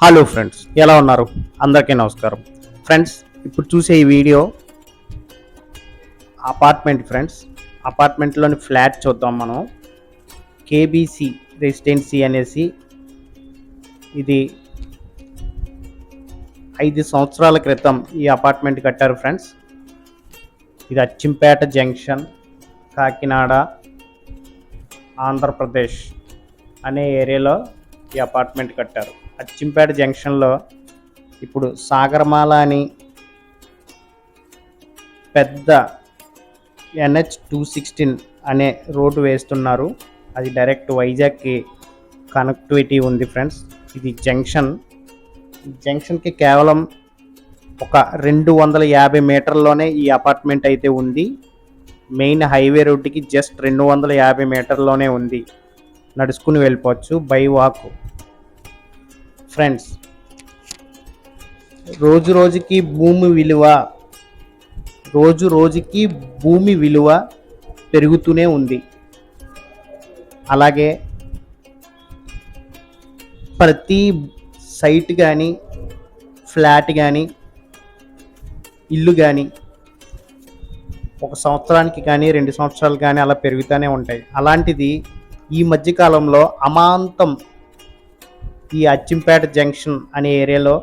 Hello friends ఎలా ఉన్నారు? అందరికీ నమస్కారం. ఫ్రెండ్స్ ఇప్పుడు చూసే ఈ వీడియో అపార్ట్మెంట్ ఫ్రెండ్స్ అపార్ట్మెంట్లోని ఫ్లాట్ చూద్దాం మనం. కేబీసీ రెసిడెన్సీ అనేసి ఇది ఐదు సంవత్సరాల క్రితం ఈ అపార్ట్మెంట్ కట్టారు ఫ్రెండ్స్ ఇది అచ్చింపేట జంక్షన్ కాకినాడ ఆంధ్రప్రదేశ్ అనే ఏరియాలో ఈ అపార్ట్మెంట్ కట్టారు. అచ్చింపేట జంక్షన్లో ఇప్పుడు సాగరమాల అని పెద్ద ఎన్హెచ్ టూ సిక్స్టీన్ అనే రోడ్డు వేస్తున్నారు. అది డైరెక్ట్ వైజాగ్కి కనెక్టివిటీ ఉంది ఫ్రెండ్స్. ఇది జంక్షన్. జంక్షన్కి కేవలం ఒక రెండు వందల యాభై మీటర్లోనే ఈ అపార్ట్మెంట్ అయితే ఉంది. మెయిన్ హైవే రోడ్డుకి జస్ట్ రెండు వందల యాభై మీటర్లోనే ఉంది. నడుచుకుని వెళ్ళిపోవచ్చు బై వాక్. ఫ్రెండ్స్ రోజు రోజుకి భూమి విలువ రోజు రోజుకి భూమి విలువ పెరుగుతూనే ఉంది. అలాగే ప్రతి సైట్ కానీ ఫ్లాట్ కానీ ఇల్లు కానీ ఒక సంవత్సరానికి కానీ రెండు సంవత్సరాలు కానీ అలా పెరుగుతూనే ఉంటాయి. అలాంటిది ఈ మధ్యకాలంలో అమాంతం ఈ అచ్చింపేట జంక్షన్ అనే ఏరియాలో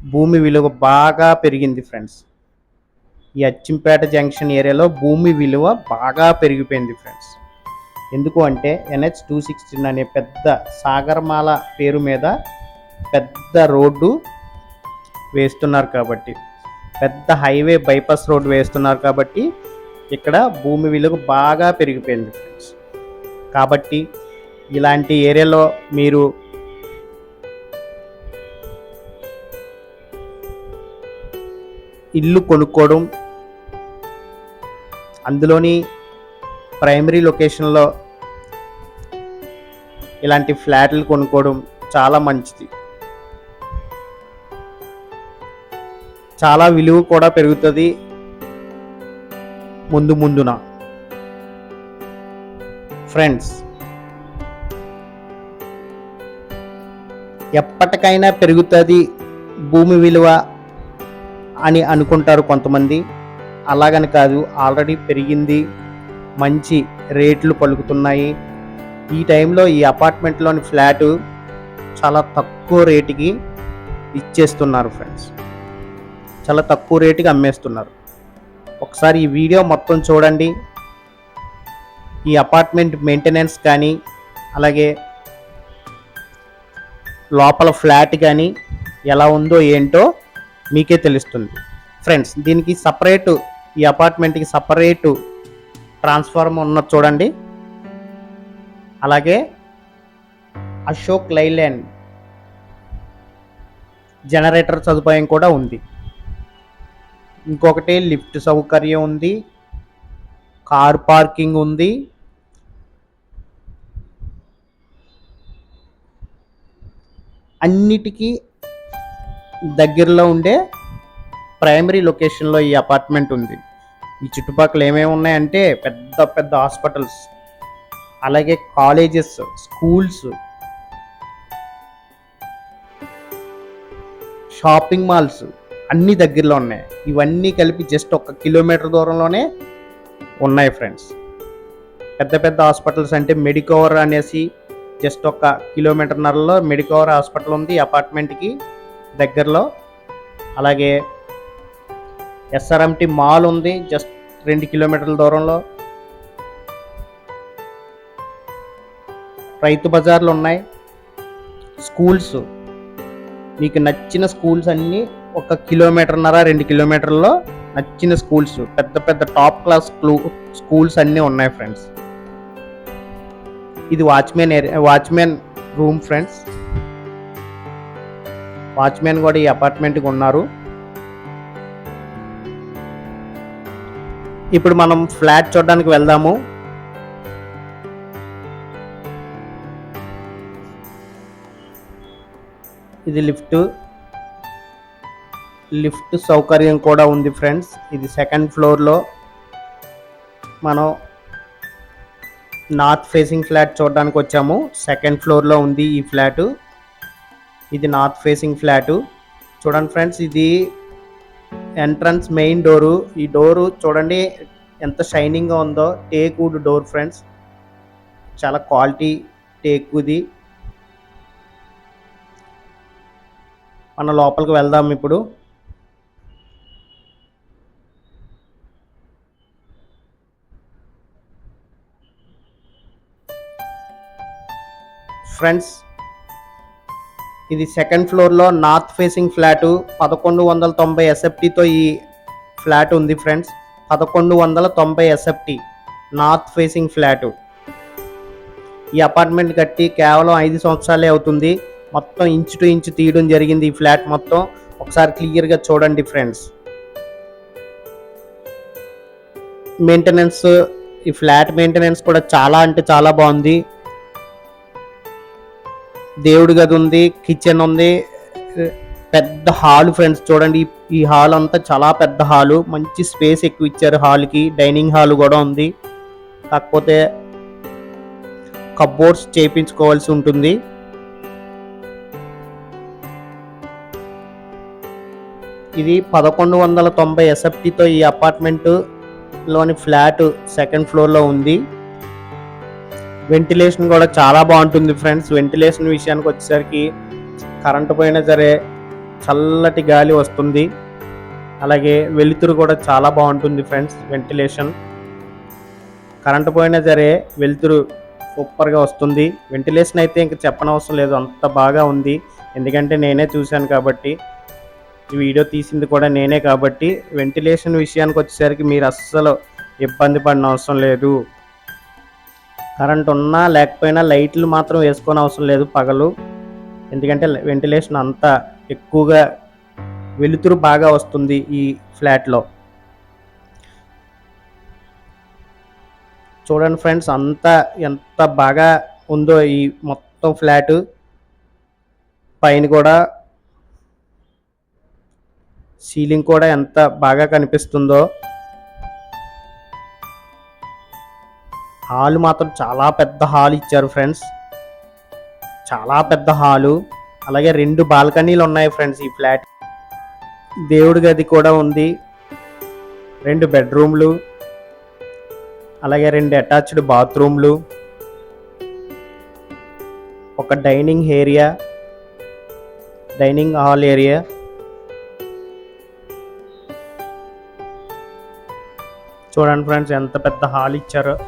భూమి విలువ బాగా పెరిగింది ఫ్రెండ్స్. ఈ అచ్చింపేట జంక్షన్ ఏరియాలో భూమి విలువ బాగా పెరిగిపోయింది ఫ్రెండ్స్. ఎందుకు అంటే ఎన్హెచ్ టూ సిక్స్టీన్ అనే పెద్ద సాగర్మాల పేరు మీద పెద్ద రోడ్డు వేస్తున్నారు కాబట్టి పెద్ద హైవే బైపాస్ రోడ్డు వేస్తున్నారు కాబట్టి ఇక్కడ భూమి విలువ బాగా పెరిగిపోయింది ఫ్రెండ్స్. కాబట్టి ఇలాంటి ఏరియాలో మీరు ఇల్లు కొనుక్కోవడం అందులోని ప్రైమరీ లొకేషన్లో ఇలాంటి ఫ్లాట్లు కొనుక్కోవడం చాలా మంచిది. చాలా విలువ కూడా పెరుగుతుంది ముందు ముందున. ఫ్రెండ్స్ ఎప్పటికైనా పెరుగుతుంది భూమి విలువ అని అనుకుంటారు కొంతమంది. అలాగని కాదు ఆల్రెడీ పెరిగింది మంచి రేట్లు పలుకుతున్నాయి. ఈ టైంలో ఈ అపార్ట్మెంట్లోని ఫ్లాటు చాలా తక్కువ రేటుకి ఇచ్చేస్తున్నారు ఫ్రెండ్స్. చాలా తక్కువ రేటుకి అమ్మేస్తున్నారు. ఒకసారి ఈ వీడియో మొత్తం చూడండి. ఈ అపార్ట్మెంట్ మెయింటెనెన్స్ కానీ అలాగే లోపల ఫ్లాట్ కానీ ఎలా ఉందో ఏంటో మీకే తెలుస్తుంది. ఫ్రెండ్స్ దీనికి సపరేటు ఈ అపార్ట్మెంట్కి సపరేటు ట్రాన్స్ఫార్మర్ ఉన్నది చూడండి. అలాగే అశోక్ లైలాండ్ జనరేటర్ సదుపాయం కూడా ఉంది. ఇంకొకటి లిఫ్ట్ సౌకర్యం ఉంది. కార్ పార్కింగ్ ఉంది. అన్నిటికీ దగ్గరలో ఉండే ప్రైమరీ లొకేషన్లో ఈ అపార్ట్మెంట్ ఉంది. ఈ చుట్టుపక్కల ఏమేమి ఉన్నాయంటే పెద్ద పెద్ద హాస్పిటల్స్ అలాగే కాలేజెస్ స్కూల్స్ షాపింగ్ మాల్స్ అన్ని దగ్గరలో ఉన్నాయి. ఇవన్నీ కలిపి జస్ట్ ఒక కిలోమీటర్ దూరంలోనే ఉన్నాయి ఫ్రెండ్స్ పెద్ద పెద్ద హాస్పిటల్స్ అంటే మెడికవర్ అనేసి జస్ట్ ఒక కిలోమీటర్న్నరలో మెడికవర్ హాస్పిటల్ ఉంది అపార్ట్మెంట్కి దగ్గరలో. అలాగే ఎస్ఆర్ఎంటి మాల్ ఉంది జస్ట్ రెండు కిలోమీటర్ల దూరంలో. రైతు బజార్లు ఉన్నాయి. స్కూల్స్. మీకు నచ్చిన స్కూల్స్ అన్నీ ఒక కిలోమీటర్న్నర రెండు కిలోమీటర్లో నచ్చిన స్కూల్స్. పెద్ద పెద్ద టాప్ క్లాస్ స్కూల్స్ అన్నీ ఉన్నాయి ఫ్రెండ్స్. ఇది watchmen area watchmen room friends. Watchmen కూడా ఈ అపార్ట్మెంట్కి ఉన్నారు. ఇప్పుడు మనం ఫ్లాట్ చూడడానికి వెళ్దాము. ఇది లిఫ్ట్. లిఫ్ట్ సౌకర్యం కూడా ఉంది ఫ్రెండ్స్. ఇది సెకండ్ ఫ్లోర్లో. మనం నార్త్ ఫేసింగ్ ఫ్లాట్ చూడడానికి వచ్చాము. సెకండ్ ఫ్లోర్లో ఉంది ఈ ఫ్లాట్. ఇది నార్త్ ఫేసింగ్ ఫ్లాటు చూడండి ఫ్రెండ్స్ ఇది ఎంట్రన్స్ మెయిన్ డోరు ఈ డోరు చూడండి ఎంత షైనింగ్గా ఉందో. టేక్ వుడ్ డోర్ ఫ్రెండ్స్ చాలా క్వాలిటీ టేక్ ఇది. మన లోపలికి వెళ్దాం ఇప్పుడు. ఫ్రెండ్స్ ఇది సెకండ్ ఫ్లోర్లో నార్త్ ఫేసింగ్ ఫ్లాటు. పదకొండు వందల తొంభై ఎస్ఎఫ్టీతో ఈ ఫ్లాట్ ఉంది ఫ్రెండ్స్. పదకొండు వందల తొంభై ఎస్ఎఫ్టీ నార్త్ ఫేసింగ్ ఫ్లాటు. ఈ అపార్ట్మెంట్ కట్టి కేవలం ఐదు సంవత్సరాలే అవుతుంది. మొత్తం ఇంచు టు ఇంచు తీయడం జరిగింది ఈ ఫ్లాట్ మొత్తం. ఒకసారి క్లియర్గా చూడండి ఫ్రెండ్స్. మెయింటెనెన్స్ ఈ ఫ్లాట్ మెయింటెనెన్స్ కూడా చాలా అంటే చాలా బాగుంది. దేవుడి గది ఉంది కిచెన్ ఉంది. పెద్ద హాల్ ఫ్రెండ్స్ చూడండి ఈ- హాల్ అంతా చాలా పెద్ద హాలు. మంచి స్పేస్ ఎక్కువ ఇచ్చారు హాల్కి. డైనింగ్ హాల్ కూడా ఉంది. కాకపోతే కబోర్డ్స్ చేయించుకోవాల్సి ఉంటుంది. ఇది పదకొండు వందల తొంభై ఎస్ఎఫ్టీతో ఈ అపార్ట్మెంట్లోని ఫ్లాట్ సెకండ్ ఫ్లోర్లో ఉంది. వెంటిలేషన్ కూడా చాలా బాగుంటుంది ఫ్రెండ్స్ వెంటిలేషన్ విషయానికి వచ్చేసరికి కరెంటు పోయినా సరే చల్లటి గాలి వస్తుంది. అలాగే వెలుతురు కూడా చాలా బాగుంటుంది ఫ్రెండ్స్ వెంటిలేషన్ కరెంటు పోయినా సరే వెలుతురు సూపర్గా వస్తుంది. వెంటిలేషన్ అయితే ఇంక చెప్పనవసరం లేదు అంత బాగా ఉంది. ఎందుకంటే నేనే చూశాను కాబట్టి ఈ వీడియో తీసింది కూడా నేనే కాబట్టి వెంటిలేషన్ విషయానికి వచ్చేసరికి మీరు అస్సలు ఇబ్బంది పడిన అవసరం లేదు. కరెంట్ ఉన్నా లేకపోయినా లైట్లు మాత్రం వేసుకొని అవసరం లేదు పగలు. ఎందుకంటే వెంటిలేషన్ అంతా ఎక్కువగా వెలుతురు బాగా వస్తుంది ఈ ఫ్లాట్లో. చూడండి ఫ్రెండ్స్ అంతా ఎంత బాగా ఉందో ఈ మొత్తం ఫ్లాట్. పైన కూడా సీలింగ్ కూడా ఎంత బాగా కనిపిస్తుందో. హాల్ మాత్రం చాలా పెద్ద హాల్ ఇచ్చారు ఫ్రెండ్స్. చాలా పెద్ద హాలు. అలాగే రెండు బాల్కనీలు ఉన్నాయి ఫ్రెండ్స్ ఈ ఫ్లాట్. దేవుడి గది కూడా ఉంది. రెండు బెడ్రూమ్లు. అలాగే రెండు అటాచ్డ్ బాత్రూమ్లు. ఒక dining area. Dining hall area. చూడండి ఫ్రెండ్స్ ఎంత పెద్ద హాల్ ఇచ్చారో.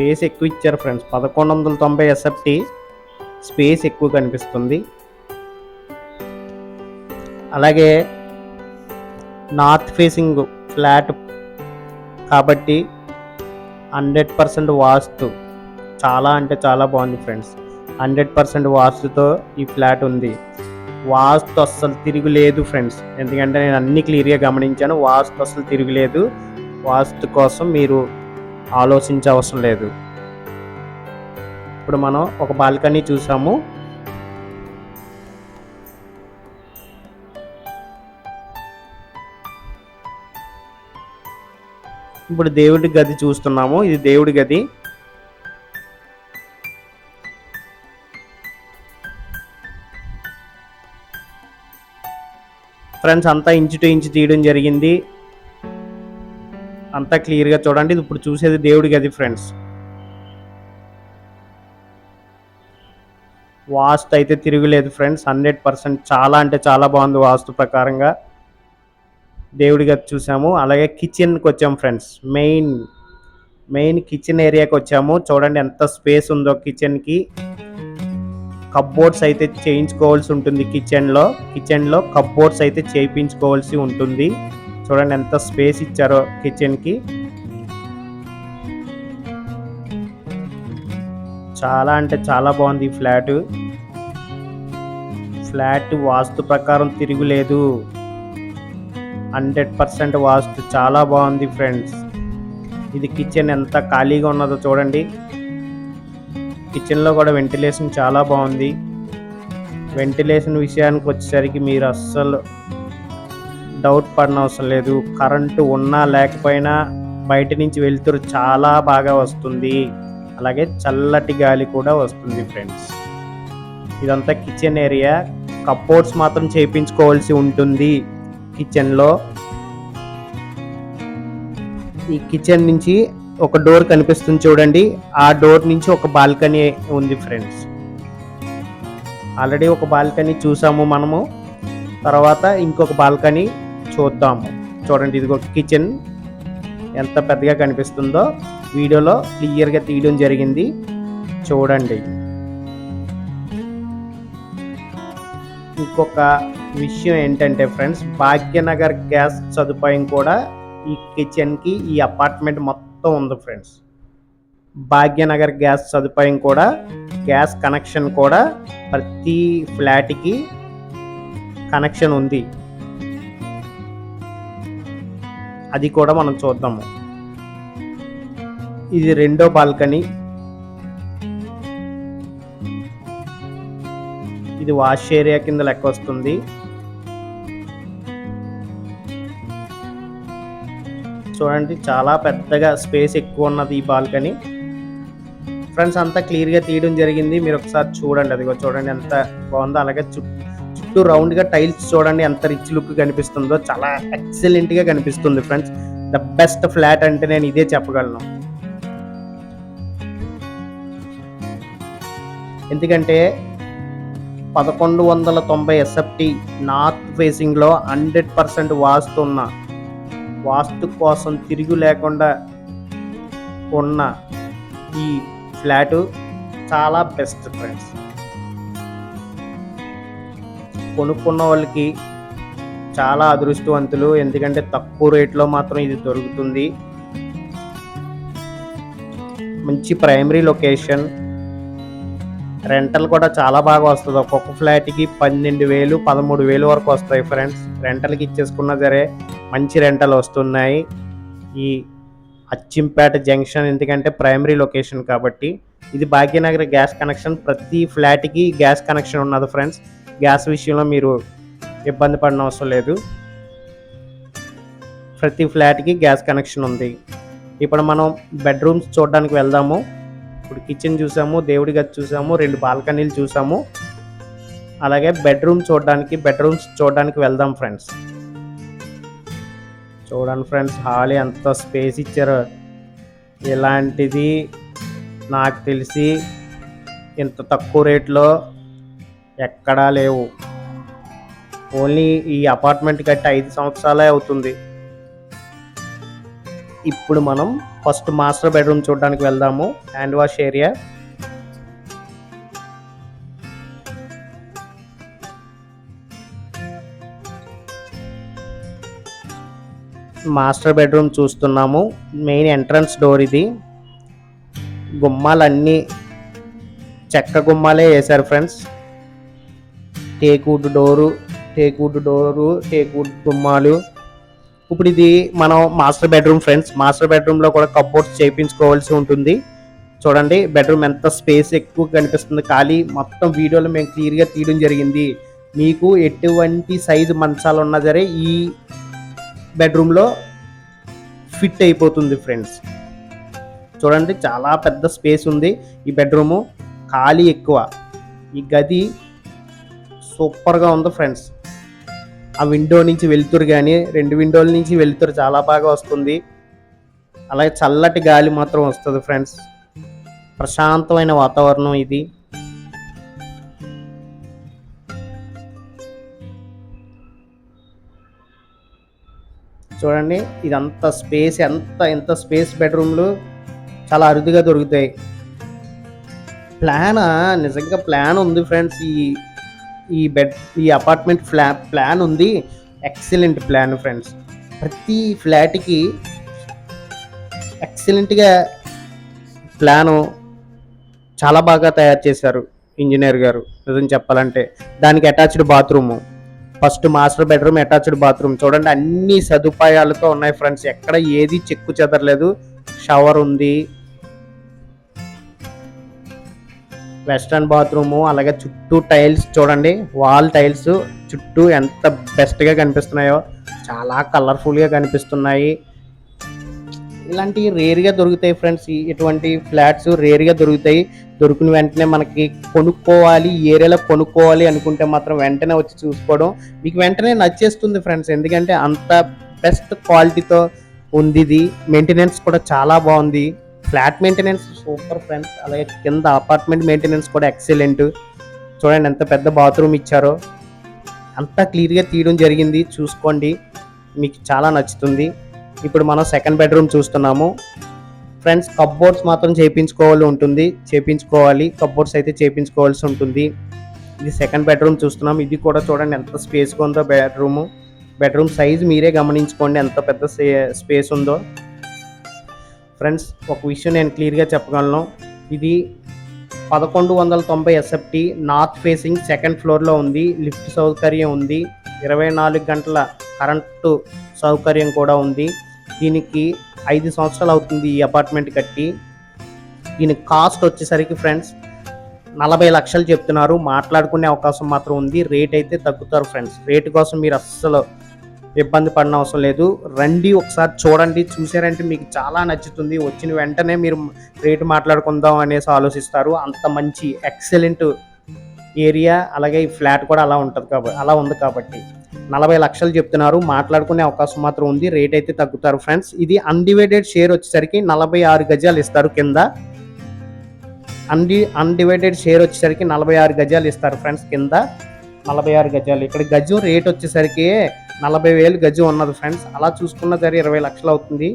స్పేస్ ఎక్కువ ఇచ్చారు ఫ్రెండ్స్. పదకొండు వందల తొంభై ఎస్ఎఫ్టీ స్పేస్ ఎక్కువ కనిపిస్తుంది. అలాగే నార్త్ ఫేసింగ్ ఫ్లాట్ కాబట్టి హండ్రెడ్ పర్సెంట్ వాస్తు. చాలా అంటే చాలా బాగుంది ఫ్రెండ్స్. హండ్రెడ్ పర్సెంట్ వాస్తుతో ఈ ఫ్లాట్ ఉంది. వాస్తు అస్సలు తిరుగులేదు ఫ్రెండ్స్. ఎందుకంటే నేను అన్ని క్లియర్గా గమనించాను. వాస్తు అస్సలు తిరుగులేదు వాస్తు కోసం మీరు ఆలోచించవసరం లేదు. ఇప్పుడు మనం ఒక బాల్కనీ చూసాము. ఇప్పుడు దేవుడి గది చూస్తున్నాము. ఇది దేవుడి గది. ఫ్రెండ్స్ అంతా ఇంచు టు ఇంచు తీయడం జరిగింది. అంతా క్లియర్గా చూడండి. ఇది ఇప్పుడు చూసేది దేవుడి గది ఫ్రెండ్స్. వాస్తు అయితే తిరుగులేదు ఫ్రెండ్స్. హండ్రెడ్ పర్సెంట్ చాలా అంటే చాలా బాగుంది వాస్తు ప్రకారంగా. దేవుడి గది చూసాము. అలాగే కిచెన్కి వచ్చాము ఫ్రెండ్స్. మెయిన్ మెయిన్ కిచెన్ ఏరియాకి వచ్చాము. చూడండి ఎంత స్పేస్ ఉందో కిచెన్కి. కప్బోర్డ్స్ అయితే చేయించుకోవాల్సి ఉంటుంది కిచెన్లో. కిచెన్లో కప్బోర్డ్స్ అయితే చేయించుకోవాల్సి ఉంటుంది. చూడండి ఎంత స్పేస్ ఇచ్చారో కిచెన్కి. చాలా అంటే చాలా బాగుంది ఈ ఫ్లాట్. ఫ్లాట్ వాస్తు ప్రకారం తిరుగులేదు హండ్రెడ్ పర్సెంట్ వాస్తు చాలా బాగుంది ఫ్రెండ్స్. ఇది కిచెన్ ఎంత ఖాళీగా ఉన్నదో చూడండి. కిచెన్లో కూడా వెంటిలేషన్ చాలా బాగుంది. వెంటిలేషన్ విషయానికి వచ్చేసరికి మీరు అస్సలు డౌట్ పడిన అవసరం లేదు. కరెంటు ఉన్నా లేకపోయినా బయట నుంచి వెళ్తురు చాలా బాగా వస్తుంది. అలాగే చల్లటి గాలి కూడా వస్తుంది ఫ్రెండ్స్. ఇదంతా కిచెన్ ఏరియా. కప్బోర్డ్స్ మాత్రం చేయించుకోవాల్సి ఉంటుంది కిచెన్లో. ఈ కిచెన్ నుంచి ఒక డోర్ కనిపిస్తుంది చూడండి. ఆ డోర్ నుంచి ఒక బాల్కనీ ఉంది ఫ్రెండ్స్. ఆల్రెడీ ఒక బాల్కనీ చూసాము మనము. తర్వాత ఇంకొక బాల్కనీ. చూద్దాము. చూడండి ఇదిగో కిచెన్ ఎంత పెద్దగా కనిపిస్తుందో వీడియోలో క్లియర్గా తీయడం జరిగింది. చూడండి. ఇంకొక విషయం ఏంటంటే ఫ్రెండ్స్ భాగ్యనగర్ గ్యాస్ సదుపాయం కూడా ఈ కిచెన్కి ఈ అపార్ట్మెంట్ మొత్తం ఉంది ఫ్రెండ్స్ భాగ్యనగర్ గ్యాస్ సదుపాయం కూడా గ్యాస్ కనెక్షన్ కూడా ప్రతి ఫ్లాట్కి కనెక్షన్ ఉంది. అది కూడా మనం చూద్దాము. ఇది రెండో బాల్కనీ. ఇది వాష్ ఏరియా కింద లెక్క వస్తుంది. చూడండి చాలా పెద్దగా స్పేస్ ఎక్కువ ఉన్నది ఈ బాల్కనీ. ఫ్రెండ్స్ అంతా క్లియర్గా తీయడం జరిగింది. మీరు ఒకసారి చూడండి అదిగో చూడండి ఎంత బాగుందో. అలాగే చుట్టూ చుట్టూ రౌండ్గా టైల్స్ చూడండి ఎంత రిచ్ లుక్ కనిపిస్తుందో చాలా ఎక్సలెంట్గా కనిపిస్తుంది ఫ్రెండ్స్. ద బెస్ట్ ఫ్లాట్ అంటే నేను ఇదే చెప్పగలను. ఎందుకంటే పదకొండు వందల తొంభై ఎస్ఎఫ్టి నార్త్ ఫేసింగ్లో హండ్రెడ్ పర్సెంట్ వాస్తు ఉన్న వాస్తు కోసం తిరిగి లేకుండా ఉన్న ఈ ఫ్లాటు చాలా బెస్ట్ ఫ్రెండ్స్ కొనుక్కున్న వాళ్ళకి చాలా అదృష్టవంతులు. ఎందుకంటే తక్కువ రేట్లో మాత్రం ఇది దొరుకుతుంది. మంచి ప్రైమరీ లొకేషన్. రెంటల్ కూడా చాలా బాగా వస్తుంది. ఒక్కొక్క ఫ్లాట్కి పన్నెండు వేలు పదమూడు వేలు వరకు వస్తాయి ఫ్రెండ్స్. రెంటల్కి ఇచ్చేసుకున్నా సరే మంచి రెంటల్ వస్తున్నాయి. ఈ అచ్చింపేట జంక్షన్ ఎందుకంటే ప్రైమరీ లొకేషన్ కాబట్టి ఇది భాగ్యనగర్ గ్యాస్ కనెక్షన్. ప్రతి ఫ్లాట్కి గ్యాస్ కనెక్షన్ ఉన్నది ఫ్రెండ్స్. గ్యాస్ విషయంలో మీరు ఇబ్బంది పడిన అవసరం లేదు. ప్రతి ఫ్లాట్కి గ్యాస్ కనెక్షన్ ఉంది. ఇప్పుడు మనం బెడ్రూమ్స్ చూడడానికి వెళ్దాము. ఇప్పుడు కిచెన్ చూసాము దేవుడి గది చూసాము రెండు బాల్కనీలు చూసాము. అలాగే బెడ్రూమ్ చూడడానికి బెడ్రూమ్స్ చూడడానికి వెళ్దాం ఫ్రెండ్స్. చూడండి ఫ్రెండ్స్ హాల్ ఎంత స్పేస్ ఇచ్చారో. ఇలాంటిది నాకు తెలిసి ఇంత తక్కువ రేట్లో ఎక్కడా లేవు. ఓన్లీ ఈ అపార్ట్మెంట్ కట్టి ఐదు సంవత్సరాలే అవుతుంది. ఇప్పుడు మనం ఫస్ట్ మాస్టర్ బెడ్రూమ్ చూడడానికి వెళ్దాము. Hand wash area. Master bedroom చూస్తున్నాము. మెయిన్ ఎంట్రన్స్ డోర్ ఇది. గుమ్మాలన్నీ చెక్క గుమ్మాలే వేశారు friends. Teak wood door teak wood door teak wood గుమ్మాలు ఇప్పుడు ఇది మనం మాస్టర్ బెడ్రూమ్ ఫ్రెండ్స్ మాస్టర్ బెడ్రూమ్లో కూడా కప్బోర్డ్స్ చేయించుకోవాల్సి ఉంటుంది. చూడండి బెడ్రూమ్ ఎంత స్పేస్ ఎక్కువ కనిపిస్తుంది. ఖాళీ మొత్తం వీడియోలో మేము క్లియర్గా తీయడం జరిగింది. మీకు ఎటువంటి సైజు మంచాలు ఉన్నా సరే ఈ బెడ్రూమ్లో ఫిట్ అయిపోతుంది ఫ్రెండ్స్. చూడండి చాలా పెద్ద స్పేస్ ఉంది ఈ బెడ్రూము. ఖాళీ ఎక్కువ. ఈ గది సూపర్గా ఉంది ఫ్రెండ్స్. ఆ విండో నుంచి వెలుతురు కానీ రెండు విండోల నుంచి వెలుతురు చాలా బాగా వస్తుంది. అలాగే చల్లటి గాలి మాత్రం వస్తుంది ఫ్రెండ్స్. ప్రశాంతమైన వాతావరణం ఇది. చూడండి ఇదంతా స్పేస్ ఎంత ఎంత స్పేస్ బెడ్రూమ్లు చాలా అరుదుగా దొరుకుతాయి. ప్లాన్? నిజంగా ప్లాన్ ఉంది ఫ్రెండ్స్ ఈ ఈ బెడ్ ఈ అపార్ట్మెంట్ ఫ్లా ప్లాన్ ఉంది. ఎక్సలెంట్ ప్లాన్ ఫ్రెండ్స్ ప్రతి ఫ్లాట్కి ఎక్సలెంట్గా ప్లాను చాలా బాగా తయారు చేశారు ఇంజనీర్ గారు. నిజం చెప్పాలంటే దానికి attached bathroom first master bedroom attached bathroom చూడండి అన్ని సదుపాయాలతో ఉన్నాయి ఫ్రెండ్స్ ఎక్కడ ఏది చెక్కు చెదరలేదు. షవర్ ఉంది. వెస్ట్రన్ బాత్రూము అలాగే చుట్టూ టైల్స్ చూడండి వాల్ టైల్స్ చుట్టూ ఎంత బెస్ట్గా కనిపిస్తున్నాయో చాలా కలర్ఫుల్గా కనిపిస్తున్నాయి. ఇలాంటి రేర్గా దొరుకుతాయి ఫ్రెండ్స్. ఇటువంటి ఫ్లాట్స్ రేర్గా దొరుకుతాయి. దొరికిన వెంటనే మనకి కొనుక్కోవాలి ఏరియాలో కొనుక్కోవాలి అనుకుంటే మాత్రం వెంటనే వచ్చి చూసుకోవడం మీకు వెంటనే నచ్చేస్తుంది ఫ్రెండ్స్. ఎందుకంటే అంత బెస్ట్ క్వాలిటీతో ఉంది ఇది. మెయింటెనెన్స్ కూడా చాలా బాగుంది. Flat maintenance super friends. అలాగే కింద అపార్ట్మెంట్ మెయింటెనెన్స్ కూడా ఎక్సలెంట్. చూడండి ఎంత పెద్ద బాత్రూమ్ ఇచ్చారో. అంతా క్లియర్గా తీయడం జరిగింది. చూసుకోండి. మీకు చాలా నచ్చుతుంది. ఇప్పుడు మనం సెకండ్ బెడ్రూమ్ చూస్తున్నాము. ఫ్రెండ్స్ కప్బోర్డ్స్ మాత్రం చేయించుకోవాలి ఉంటుంది. చేయించుకోవాలి కప్బోర్డ్స్ అయితే చేయించుకోవాల్సి ఉంటుంది. ఇది సెకండ్ బెడ్రూమ్ చూస్తున్నాం. ఇది కూడా చూడండి ఎంత స్పేస్గా ఉందో బెడ్రూమ్. బెడ్రూమ్ సైజ్ మీరే గమనించుకోండి. ఎంత పెద్ద స్పేస్ ఉందో. ఫ్రెండ్స్ ఒక విషయం నేను క్లియర్గా చెప్పగలను. ఇది పదకొండు వందల తొంభై ఎస్ఎఫ్టీ నార్త్ ఫేసింగ్ సెకండ్ ఫ్లోర్లో ఉంది. లిఫ్ట్ సౌకర్యం ఉంది. ఇరవై నాలుగు గంటల కరెంటు సౌకర్యం కూడా ఉంది. దీనికి ఐదు సంవత్సరాలు అవుతుంది ఈ అపార్ట్మెంట్ కట్టి. దీని కాస్ట్ వచ్చేసరికి ఫ్రెండ్స్ నలభై లక్షలు చెప్తున్నారు. మాట్లాడుకునే అవకాశం మాత్రం ఉంది. రేట్ అయితే తగ్గుతారు ఫ్రెండ్స్. రేటు కోసం మీరు అస్సలు ఇబ్బంది పడిన అవసరం లేదు. రండి ఒకసారి చూడండి. చూసారంటే మీకు చాలా నచ్చుతుంది. వచ్చిన వెంటనే మీరు రేటు మాట్లాడుకుందాం అనేసి ఆలోచిస్తారు. అంత మంచి ఎక్సలెంట్ ఏరియా అలాగే ఈ ఫ్లాట్ కూడా అలా ఉంటుంది కాబట్టి అలా ఉంది కాబట్టి. నలభై లక్షలు చెప్తున్నారు. మాట్లాడుకునే అవకాశం మాత్రం ఉంది. రేట్ అయితే తగ్గుతారు ఫ్రెండ్స్. ఇది అన్డివైడెడ్ షేర్ వచ్చేసరికి నలభై ఆరు గజాలు ఇస్తారు కింద. అన్డి అన్డివైడెడ్ షేర్ వచ్చేసరికి నలభై ఆరు గజాలు ఇస్తారు ఫ్రెండ్స్ కింద. నలభై ఆరు గజాలు. ఇక్కడ గజం రేట్ వచ్చేసరికి నలభై వేలు గజం ఉన్నది ఫ్రెండ్స్. అలా చూసుకున్న సరే ఇరవై లక్షలు అవుతుంది.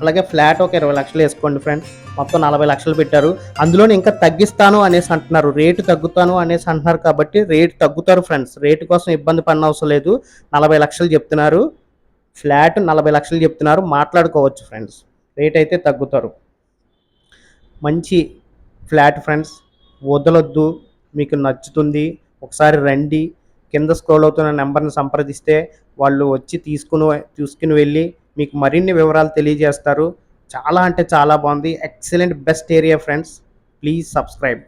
అలాగే ఫ్లాట్ ఒక ఇరవై లక్షలు వేసుకోండి ఫ్రెండ్స్. మొత్తం నలభై లక్షలు పెట్టారు. అందులో ఇంకా తగ్గిస్తాను అనేసి అంటున్నారు. రేటు తగ్గుతాను అనేసి అంటున్నారు కాబట్టి రేటు తగ్గుతారు ఫ్రెండ్స్. రేటు కోసం ఇబ్బంది పడిన అవసరం లేదు. నలభై లక్షలు చెప్తున్నారు. ఫ్లాట్ నలభై లక్షలు చెప్తున్నారు. మాట్లాడుకోవచ్చు ఫ్రెండ్స్. రేట్ అయితే తగ్గుతారు. మంచి ఫ్లాట్ ఫ్రెండ్స్. వదలొద్దు. మీకు నచ్చుతుంది. ఒకసారి రండి. కింద స్క్రోల్ అవుతున్న నెంబర్ని సంప్రదిస్తే వాళ్ళు వచ్చి తీసుకుని తీసుకుని వెళ్ళి మీకు మరిన్ని వివరాలు తెలియజేస్తారు. చాలా అంటే చాలా బాగుంది. Excellent best area friends please subscribe